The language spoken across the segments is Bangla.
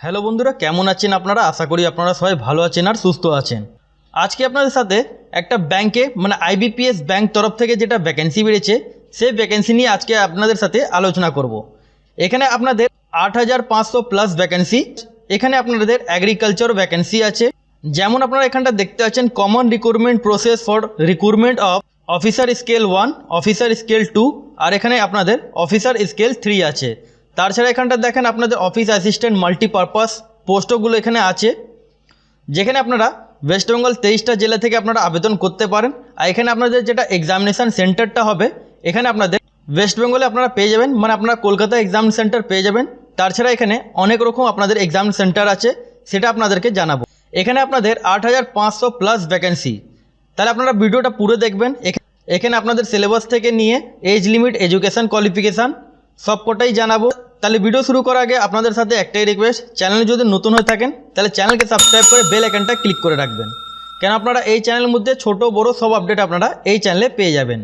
হ্যালো বন্ধুরা, কেমন আছেন আপনারা? আশা করি আপনারা সবাই ভালো আছেন আর সুস্থ আছেন। আজকে আপনাদের সাথে একটা ব্যাংকে মানে আইবিপিএস ব্যাংক তরফ থেকে যেটা ভ্যাকেন্সি বেড়েছে, সেই ভ্যাকেন্সি নিয়ে আজকে আপনাদের সাথে আলোচনা করব। এখানে আপনাদের আট হাজার পাঁচশো প্লাস ভ্যাকেন্সি এখানে আপনাদের অ্যাগ্রিকালচার ভ্যাকেন্সি আছে। যেমন আপনারা এখানটা দেখতে পাচ্ছেন common recruitment process for recruitment of officer scale one officer scale two আর এখানে আপনাদের অফিসার স্কেল থ্রি আছে। তাছাড়া এখানটা দেখেন আপনাদের অফিস অ্যাসিস্ট্যান্ট মাল্টিপারপাস পোস্টগুলো এখানে আছে। যেখানে আপনারা ওয়েস্ট বেঙ্গল তেইশটা জেলা থেকে আপনারা আবেদন করতে পারেন। আর এখানে আপনাদের যেটা এক্সামিনেশান সেন্টারটা হবে, এখানে আপনাদের ওয়েস্ট বেঙ্গলে আপনারা পেয়ে যাবেন। মানে আপনারা কলকাতা এক্সাম সেন্টার পেয়ে যাবেন। তাছাড়া এখানে অনেক রকম আপনাদের এক্সাম সেন্টার আছে, সেটা আপনাদেরকে জানাব। এখানে আপনাদের আট হাজার পাঁচশো প্লাস ভ্যাকেন্সি তাহলে আপনারা ভিডিওটা পুরো দেখবেন। এখা- এখানে আপনাদের সিলেবাস থেকে নিয়ে এজ লিমিট এডুকেশন কোয়ালিফিকেশান সবকটাই জানাব। তাহলে ভিডিও শুরু করার আগে আপনাদের সাথে একটাই রিকোয়েস্ট চ্যানেলে যদি নতুন হয়ে থাকেন, তাহলে চ্যানেলকে সাবস্ক্রাইব করে বেল আইকনটা ক্লিক করে রাখবেন। কেন আপনারা এই চ্যানেলের মধ্যে ছোট, বড় সব আপডেট আপনারা এই চ্যানেলে পেয়ে যাবেন।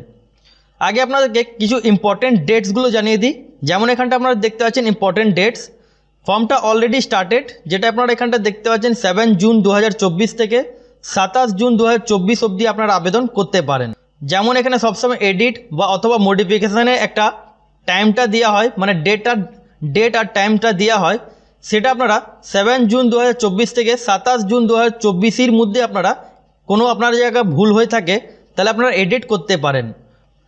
আগে আপনাদেরকে কিছু ইম্পর্টেন্ট ডেটসগুলো জানিয়ে দিই। যেমন এখানটা আপনারা দেখতে পাচ্ছেন ইম্পর্টেন্ট ডেটস ফর্মটা অলরেডি স্টার্টেড যেটা আপনারা এখানটা দেখতে পাচ্ছেন সেভেন জুন দু হাজার চব্বিশ থেকে সাতাশ জুন দু হাজার চব্বিশ অবধি আপনারা আবেদন করতে পারেন। যেমন এখানে সবসময় এডিট বা অথবা মডিফিকেশানে একটা টাইমটা দেওয়া হয় মানে ডেটটা ডেট আর টাইমটা দেওয়া হয়, সেটা আপনারা সেভেন জুন দু হাজার চব্বিশ থেকে সাতাশ জুন দু হাজার মধ্যে আপনারা কোনো আপনার জায়গা ভুল হয়ে থাকে, তাহলে আপনারা এডিট করতে পারেন।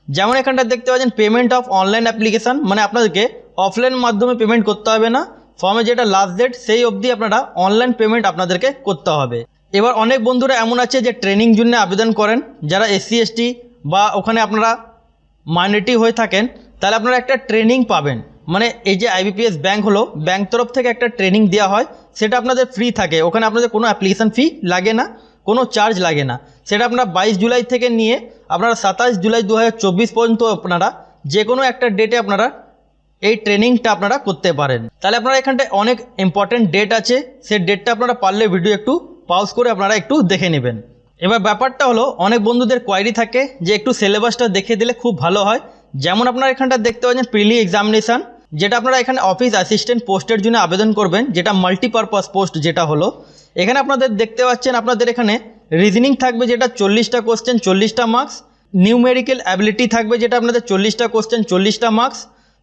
যেমন এখানটা দেখতে পাচ্ছেন পেমেন্ট অফ অনলাইন অ্যাপ্লিকেশান মানে আপনাদেরকে অফলাইন মাধ্যমে পেমেন্ট করতে হবে না ফর্মে যেটা লাস্ট ডেট সেই অবধি আপনারা অনলাইন পেমেন্ট আপনাদেরকে করতে হবে। এবার অনেক বন্ধুরা এমন আছে যে ট্রেনিং জন্য আবেদন করেন, যারা এসসি এসটি বা ওখানে আপনারা মাইনরিটি হয়ে থাকেন, তাহলে আপনারা একটা ট্রেনিং পাবেন। মানে এই যে আইবিপিএস ব্যাংক হলো ব্যাংক তরফ থেকে একটা ট্রেনিং দেওয়া হয়, সেটা আপনাদের ফ্রি থাকে। ওখানে আপনাদের কোনো অ্যাপ্লিকেশান ফি লাগে না, কোনো চার্জ লাগে না। সেটা আপনারা বাইশ জুলাই থেকে নিয়ে আপনারা সাতাশ জুলাই দু হাজার চব্বিশ পর্যন্ত আপনারা যে কোনো একটা ডেটে আপনারা এই ট্রেনিংটা আপনারা করতে পারেন। তাহলে আপনারা এখানটায় অনেক ইম্পর্টেন্ট ডেট আছে, সেই ডেটটা আপনারা পারলে ভিডিও একটু পাউজ করে আপনারা একটু দেখে নেবেন। এবার ব্যাপারটা হলো, অনেক বন্ধুদের কোয়ারি থাকে যে একটু সিলেবাসটা দেখে দিলে খুব ভালো হয়। যেমন আপনারা এখানটা দেখতে পাচ্ছেন প্রিলি এক্সামিনেশান যেটা আপনারা এখানে অফিস অ্যাসিস্ট্যান্ট পোস্টের জন্য আবেদন করবেন, যেটা মাল্টিপারপাস পোস্ট যেটা হলো। এখানে আপনাদের দেখতে পাচ্ছেন, আপনাদের এখানে রিজনিং থাকবে যেটা চল্লিশটা কোশ্চেন চল্লিশটা মার্কস নিউমেরিক্যাল অ্যাবিলিটি থাকবে যেটা আপনাদের চল্লিশটা কোশ্চেন চল্লিশটা মার্কস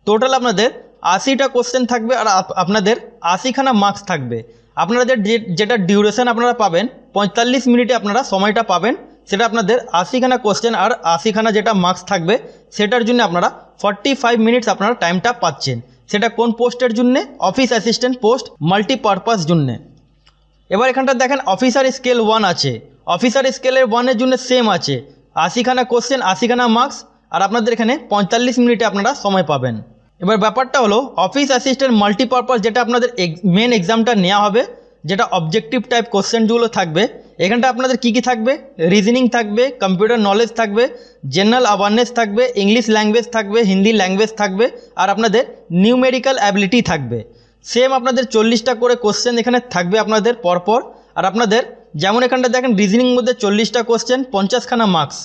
টোটাল আপনাদের আশিটা কোশ্চেন থাকবে আর আপনাদের আশিখানা মার্কস থাকবে। আপনাদের যেটা ডিউরেশন আপনারা পাবেন, পঁয়তাল্লিশ মিনিটে আপনারা সময়টা পাবেন। সেটা আপনাদের আশিখানা কোশ্চেন আর আশিখানা যেটা মার্কস থাকবে, সেটার জন্য আপনারা ফর্টি ফাইভ মিনিটস আপনারা টাইমটা পাচ্ছেন। সেটা কোন পোস্টের জন্য? অফিস অ্যাসিস্ট্যান্ট পোস্ট মাল্টিপারপাস জন্যে। এবার এখানটা দেখেন অফিসার স্কেল ওয়ান আছে। অফিসার স্কেলের ওয়ানের জন্য সেম আছে। আশিখানা কোশ্চেন আশিখানা মার্কস আর আপনাদের এখানে পঁয়তাল্লিশ মিনিটে আপনারা সময় পাবেন। এবার ব্যাপারটা হলো অফিস অ্যাসিস্ট্যান্ট মাল্টিপারপাস যেটা আপনাদের মেন এক্সামটা নেওয়া হবে যেটা অবজেক্টিভ টাইপ কোশ্চেনগুলো থাকবে, এখানটা আপনাদের কি কি থাকবে? রিজনিং থাকবে কম্পিউটার নলেজ থাকবে জেনারেল অ্যাওয়ারনেস থাকবে ইংলিশ ল্যাঙ্গুয়েজ থাকবে হিন্দি ল্যাঙ্গুয়েজ থাকবে, আর আপনাদের নিউমেরিক্যাল অ্যাবিলিটি থাকবে। সেম আপনাদের চল্লিশটা করে কোশ্চেন এখানে থাকবে আপনাদের পরপর, আর আপনাদের যেমন এখানটা দেখেন রিজনিং মধ্যে চল্লিশটা কোশ্চেন পঞ্চাশখানা মার্কস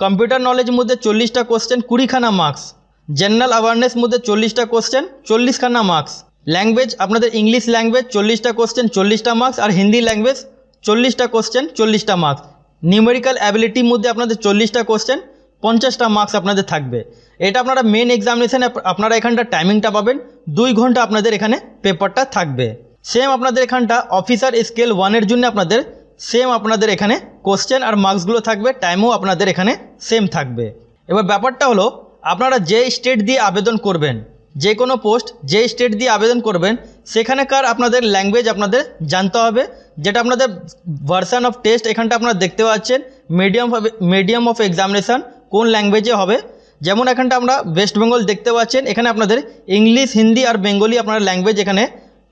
কম্পিউটার নলেজ মধ্যে চল্লিশটা কোশ্চেন কুড়িখানা মার্কস জেনারেল অ্যাওয়ারনেস মধ্যে চল্লিশটা কোশ্চেন চল্লিশখানা মার্কস ল্যাঙ্গুয়েজ আপনাদের ইংলিশ ল্যাঙ্গুয়েজ চল্লিশটা কোশ্চেন চল্লিশটা মার্কস আর হিন্দি ল্যাঙ্গুয়েজ চল্লিশটা কোশ্চেন চল্লিশটা মার্কস নিউমেরিক্যাল অ্যাবিলিটির মধ্যে আপনাদের চল্লিশটা কোশ্চেন পঞ্চাশটা মার্কস আপনাদের থাকবে। এটা আপনারা মেন এক্সামিনেশানে আপনারা এখানটা টাইমিংটা পাবেন। দুই ঘণ্টা আপনাদের এখানে পেপারটা থাকবে। সেম আপনাদের এখানটা অফিসার স্কেল ওয়ানের জন্য আপনাদের সেম আপনাদের এখানে কোশ্চেন আর মার্কসগুলো থাকবে। টাইমও আপনাদের এখানে সেম থাকবে। এবার ব্যাপারটা হলো, আপনারা যে স্টেট দিয়ে আবেদন করবেন যে কোনো পোস্ট যে স্টেট দিয়ে আবেদন করবেন, সেখানেকার আপনাদের ল্যাঙ্গুয়েজ আপনাদের জানতে হবে। যেটা আপনাদের ভার্সান অফ টেস্ট এখানটা আপনারা দেখতে পাচ্ছেন মিডিয়াম মিডিয়াম অফ এক্সামিনেশান কোন ল্যাঙ্গুয়েজে হবে। যেমন এখানটা আমরা ওয়েস্ট বেঙ্গল দেখতে পাচ্ছেন, এখানে আপনাদের ইংলিশ হিন্দি আর বেঙ্গলি আপনারা ল্যাঙ্গুয়েজ এখানে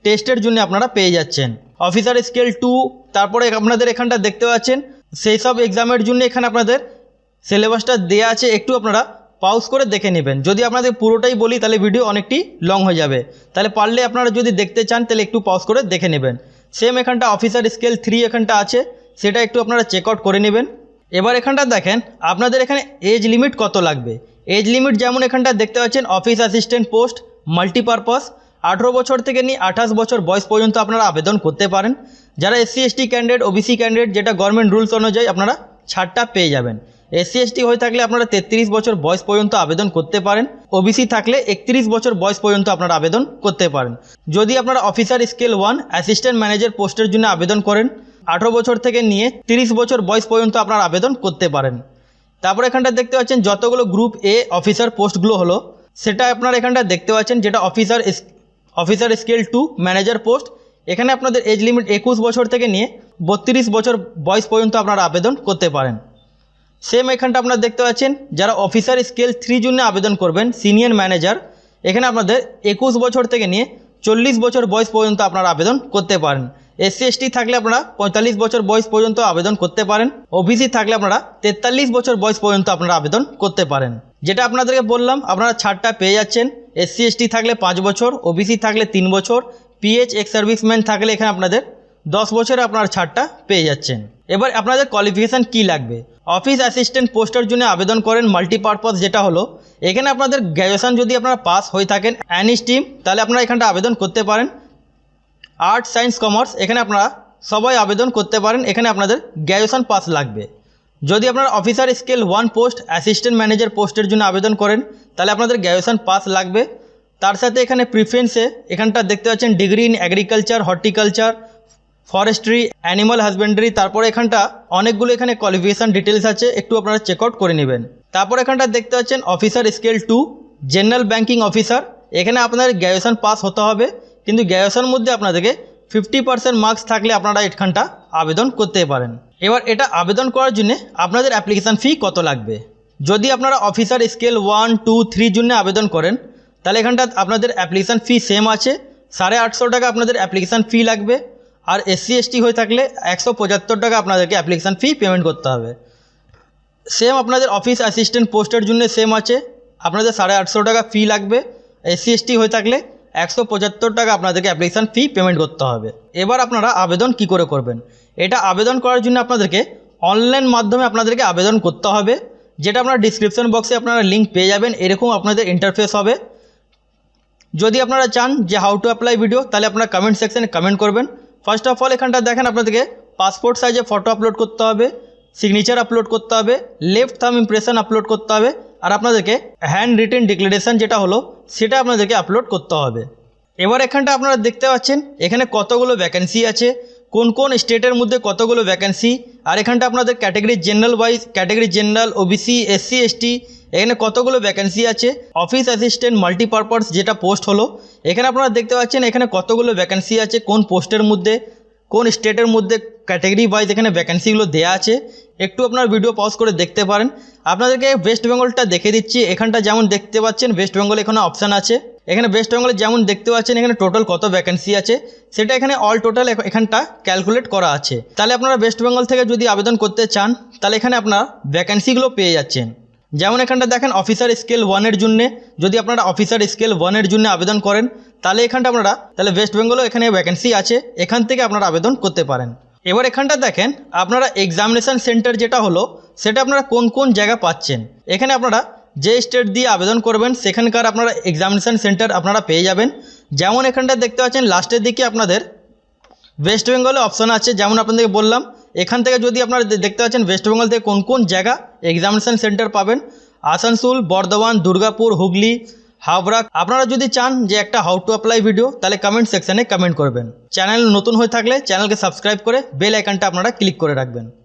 টেস্টের জন্য আপনারা পেয়ে যাচ্ছেন। অফিসার স্কেল টু তারপরে আপনাদের এখানটা দেখতে পাচ্ছেন, সেই সব এক্সামের জন্য এখানে আপনাদের সিলেবাসটা দেওয়া আছে, একটু আপনারা পাউজ করে দেখে নেবেন। যদি আপনাদের পুরোটাই বলি, তাহলে ভিডিও অনেকটি লং হয়ে যাবে। তাহলে পারলে আপনারা যদি দেখতে চান, তাহলে একটু পাউজ করে দেখে নেবেন। সেম এখানটা অফিসার স্কেল থ্রি এখানটা আছে, সেটা একটু আপনারা চেক আউট করে নেবেন। এবার এখানটা দেখেন, আপনাদের এখানে এজ লিমিট কত লাগবে? এজ লিমিট যেমন এখানটা দেখতে পাচ্ছেন অফিস অ্যাসিস্ট্যান্ট পোস্ট মাল্টিপারপাস আঠেরো বছর থেকে নিয়ে আঠাশ বছর বয়স পর্যন্ত আপনারা আবেদন করতে পারেন। যারা SC ST candidate OBC candidate যেটা গভর্নমেন্ট রুলস অনুযায়ী আপনারা ছাড়টা পেয়ে যাবেন। এসসি এসটি হয়ে থাকলে আপনারা তেত্রিশ বছর বয়স পর্যন্ত আবেদন করতে পারেন। ওবিসি থাকলে একত্রিশ বছর বয়স পর্যন্ত আপনারা আবেদন করতে পারেন। যদি আপনারা officer scale one, assistant manager পোস্টের জন্য আবেদন করেন, আঠেরো বছর থেকে নিয়ে তিরিশ বছর বয়স পর্যন্ত আপনারা আবেদন করতে পারেন। তারপর এখানটা দেখতে পাচ্ছেন যতগুলো গ্রুপ এ অফিসার পোস্টগুলো হলো, সেটা আপনারা এখানটা দেখতে পাচ্ছেন যেটা officer officer scale two, manager post. এখানে আপনাদের এজ লিমিট একুশ বছর থেকে নিয়ে বত্রিশ বছর বয়স পর্যন্ত আপনারা আবেদন করতে পারেন। সেম এখানটা আপনারা দেখতে পাচ্ছেন, যারা অফিসার স্কেল থ্রি জন্য আবেদন করবেন সিনিয়র ম্যানেজার এখানে আপনাদের একুশ বছর থেকে নিয়ে চল্লিশ বছর বয়স পর্যন্ত আপনারা আবেদন করতে পারেন। এসসি এসটি থাকলে আপনারা পঁয়তাল্লিশ বছর বয়স পর্যন্ত আবেদন করতে পারেন। ওবিসি থাকলে আপনারা তেতাল্লিশ বছর বয়স পর্যন্ত আপনারা আবেদন করতে পারেন। যেটা আপনাদেরকে বললাম, আপনারা ছাড়টা পেয়ে যাচ্ছেন। এসসি এসটি থাকলে পাঁচ বছর ওবিসি থাকলে তিন বছর পিএইচ এক্স সার্ভিসম্যান থাকলে এখানে আপনাদের দশ বছরে আপনারা ছাড়টা পেয়ে যাচ্ছেন। এবার আপনাদের কোয়ালিফিকেশান কী লাগবে? অফিস অ্যাসিস্ট্যান্ট পোস্টের জন্য আবেদন করেন মাল্টিপারপাস যেটা হলো, এখানে আপনাদের গ্র্যাজুয়েশন যদি আপনারা পাস হয়ে থাকেন অ্যানি স্ট্রিম তাহলে আপনারা এখানটা আবেদন করতে পারেন। আর্টস সায়েন্স কমার্স এখানে আপনারা সবাই আবেদন করতে পারেন, এখানে আপনাদের গ্র্যাজুয়েশন পাস লাগবে। যদি আপনারা officer scale one post assistant manager পোস্টের জন্য আবেদন করেন, তাহলে আপনাদের গ্র্যাজুয়েশন পাস লাগবে। তার সাথে এখানে প্রিফারেন্সে এখানটা দেখতে পাচ্ছেন degree in agriculture horticulture forestry animal husbandry তারপরে এখানটা অনেকগুলো এখানে কোয়ালিফিকেশান ডিটেলস আছে, একটু আপনারা চেক আউট করে নেবেন। তারপর এখানটা দেখতে পাচ্ছেন officer scale two general banking officer এখানে আপনাদের গ্র্যাজুয়েশন পাস হতে হবে, কিন্তু গ্র্যাজুয়েশনের মধ্যে আপনাদেরকে ফিফটি পার্সেন্ট মার্কস থাকলে আপনারা এখানটা আবেদন করতে পারেন। এবার এটা আবেদন করার জন্য আপনাদের অ্যাপ্লিকেশান ফি কত লাগবে? যদি আপনারা অফিসার স্কেল ওয়ান টু থ্রির জন্য আবেদন করেন, তাহলে এখানটা আপনাদের অ্যাপ্লিকেশান ফি সেম আছে, সাড়ে আটশো টাকা আপনাদের অ্যাপ্লিকেশান ফি লাগবে। আর এসসি এসটি হয়ে থাকলে একশো পঁচাত্তর টাকা আপনাদেরকে অ্যাপ্লিকেশান ফি পেমেন্ট করতে হবে। সেম আপনাদের অফিস অ্যাসিস্ট্যান্ট পোস্টের জন্য সেম আছে। আপনাদের সাড়ে আটশো টাকা ফি লাগবে। এসসি এসটি হয়ে থাকলে একশো পঁচাত্তর টাকা আপনাদেরকে অ্যাপ্লিকেশান ফি পেমেন্ট করতে হবে। এবার আপনারা আবেদন কি করে করবেন? এটা আবেদন করার জন্য আপনাদেরকে অনলাইন মাধ্যমে আপনাদেরকে আবেদন করতে হবে। যেটা আপনার ডিসক্রিপশন বক্সে আপনারা লিঙ্ক পেয়ে যাবেন, এরকম আপনাদের ইন্টারফেস হবে। যদি আপনারা চান যে হাউ টু অ্যাপ্লাই ভিডিও তাহলে আপনারা কমেন্ট সেকশানে কমেন্ট করবেন। ফার্স্ট অফ অল এখানটা দেখেন আপনাদেরকে পাসপোর্ট সাইজে ফটো আপলোড করতে হবে সিগনেচার আপলোড করতে হবে লেফট থাম ইমপ্রেশন আপলোড করতে হবে, আর আপনাদেরকে হ্যান্ড রিটেন ডিক্লারেশন যেটা হলো, সেটা আপনাদেরকে আপলোড করতে হবে। এবার এখানটা আপনারা দেখতে পাচ্ছেন, এখানে কতগুলো ভ্যাকেন্সি আছে, কোন কোন স্টেটের মধ্যে কতগুলো ভ্যাকেন্সি আর এখানটা আপনাদের category general wise category general OBC SC ST এখানে কতগুলো ভ্যাকেন্সি আছে? অফিস অ্যাসিস্ট্যান্ট মাল্টিপারপাস যেটা পোস্ট হলো। এখানে আপনারা দেখতে পাচ্ছেন এখানে কতগুলো ভ্যাকেন্সি আছে, কোন পোস্টের মধ্যে, কোন স্টেটের মধ্যে ক্যাটাগরি ওয়াইজ এখানে ভ্যাকেন্সিগুলো দেওয়া আছে। একটু আপনার ভিডিও পজ করে দেখতে পারেন। আপনাদেরকে ওয়েস্ট বেঙ্গলটা দেখে দিচ্ছি। এখানটা যেমন দেখতে পাচ্ছেন ওয়েস্ট বেঙ্গল এখানে অপশান আছে। এখানে ওয়েস্ট বেঙ্গলে যেমন দেখতে পাচ্ছেন, এখানে টোটাল কত ভ্যাকেন্সি আছে, সেটা এখানে অল টোটাল এখানটা ক্যালকুলেট করা আছে। তাহলে আপনারা ওয়েস্ট বেঙ্গল থেকে যদি আবেদন করতে চান, তাহলে এখানে আপনারা ভ্যাকেন্সিগুলো পেয়ে যাচ্ছেন। যেমন এখানটা দেখেন অফিসার স্কেল ওয়ানের জন্য, যদি আপনারা অফিসার স্কেল ওয়ানের জন্য আবেদন করেন, তাহলে এখানটা আপনারা, তাহলে ওয়েস্ট বেঙ্গলও এখানে ভ্যাকেন্সি আছে, এখান থেকে আপনারা আবেদন করতে পারেন। এবার এখানটা দেখেন, আপনারা এক্সামিনেশান সেন্টার যেটা হলো, সেটা আপনারা কোন কোন জায়গা পাচ্ছেন? এখানে আপনারা যে স্টেট দিয়ে আবেদন করবেন, সেখানকার আপনারা এক্সামিনেশান সেন্টার আপনারা পেয়ে যাবেন। যেমন এখানটা দেখতে পাচ্ছেন লাস্টের দিকে আপনাদের ওয়েস্ট বেঙ্গলে অপশান আছে, যেমন আপনাদেরকে বললাম এখান থেকে যদি আপনারা দেখতে পাচ্ছেন ওয়েস্ট বেঙ্গল থেকে কোন কোন জায়গা এক্সামিনেশান সেন্টার পাবেন, আসানসোল, বর্ধমান, দুর্গাপুর, হুগলি হাবড়া আপনারা যদি চান যে একটা হাউ টু অ্যাপ্লাই ভিডিও তাহলে কমেন্ট সেকশানে কমেন্ট করবেন। চ্যানেল নতুন হয়ে থাকলে চ্যানেলকে সাবস্ক্রাইব করে বেল আইকনটা আপনারা ক্লিক করে রাখবেন।